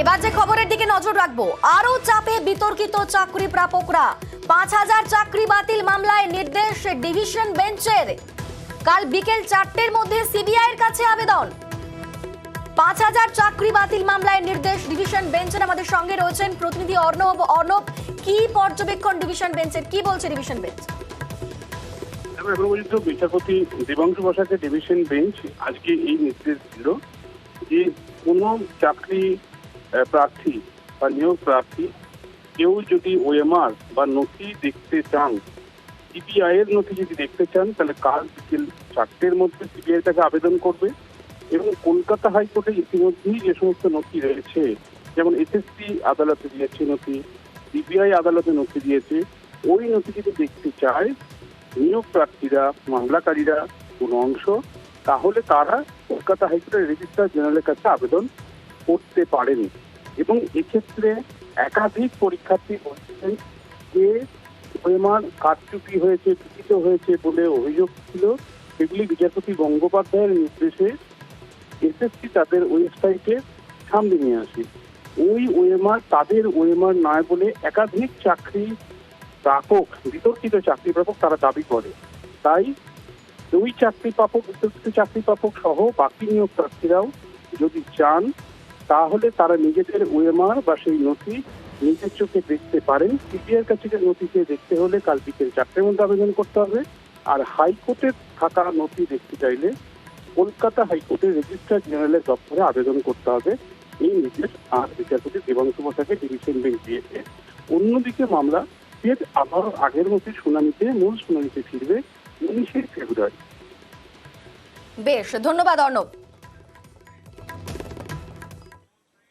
এবার যে খবরের দিকে নজর রাখব, আরও চাপে বিতর্কিত চাকরি প্রাপকরা। পাঁচ হাজার চাকরি বাতিল মামলায় নির্দেশ ডিভিশন বেঞ্চের। কাল বিকেল চারটের মধ্যে সিবিআই এর কাছে আবেদন। পাঁচ হাজার চাকরি বাতিল মামলায় নির্দেশ ডিভিশন বেঞ্চের আমাদের সঙ্গে রয়েছেন প্রতিনিধি অর্ণব। অর্ণব, কি পর্যবেক্ষণ ডিভিশন বেঞ্চের? কি বলছে ডিভিশন বেঞ্চ? বিচারপতি দেবাংশু বসাকের ডিভিশন বেঞ্চ আজকে এই নির্দেশ দিল যে কোনো চাকরি প্রার্থী বা নিয়োগ প্রার্থী, কেউ যদি ওএমআর বা নথি দেখতে চান, সিবিআই এর নথি যদি দেখতে চান, তাহলে কাল বিকেল চারটের মধ্যে সিবিআই তাকে আবেদন করবে এবং কলকাতা হাইকোর্টে ইতিমধ্যেই যে সমস্ত নথি রয়েছে, যেমন এসএসসি আদালতে দিয়েছে নথি সিবিআই আদালতে নথি দিয়েছে, ওই নথি যদি দেখতে চায়, নিয়োগ প্রার্থীরা, মামলাকারীরা কোনো অংশ, তাহলে তারা কলকাতা হাইকোর্টের রেজিস্ট্রার জেনারেলের কাছে আবেদন করতে পারেনি। এবং এক্ষেত্রে একাধিক পরীক্ষার্থী বলছেন যে ওএমআর কারচুপি হয়েছে দূষিত হয়েছে বলে অভিযোগ ছিল। সেগুলি বিচারপতি গঙ্গোপাধ্যায়ের নির্দেশে এসএসসি তাদের ওয়েবসাইটে সামনে নিয়ে আসে। ওই ওয়েমার, তাদের ওয়েমার নয় বলে একাধিক চাকরি প্রাপক, বিতর্কিত চাকরি প্রাপক তারা দাবি করে। তাই ওই চাকরি প্রাপক, বিতর্কিত চাকরি প্রাপক সহ বাকি নিয়োগ প্রার্থীরাও যদি চান তাহলে তারা নিজেদের ওএমআর বা সেই নথি নিজের চোখে দেখতে পারেন। সিবিআইয়ের কাছে যে নথি চেয়ে দেখতে হলে কাল বিকেল চারটের মধ্যে আবেদন করতে হবে। আর হাইকোর্টে থাকা নথি দেখতে চাইলে কলকাতা হাইকোর্টের রেজিস্ট্রার জেনারেলের দপ্তরে আবেদন করতে হবে। এই নির্দেশ আর বিচারপতি দেবাংশু বসাকে ডিভিশন বেঞ্চ দিয়েছে। অন্যদিকে মামলা ফের আবার আগের মতো শুনানিতে, মূল শুনানিতে ফিরবে উনিশে ফেব্রুয়ারি। বেশ, ধন্যবাদ অর্ণব।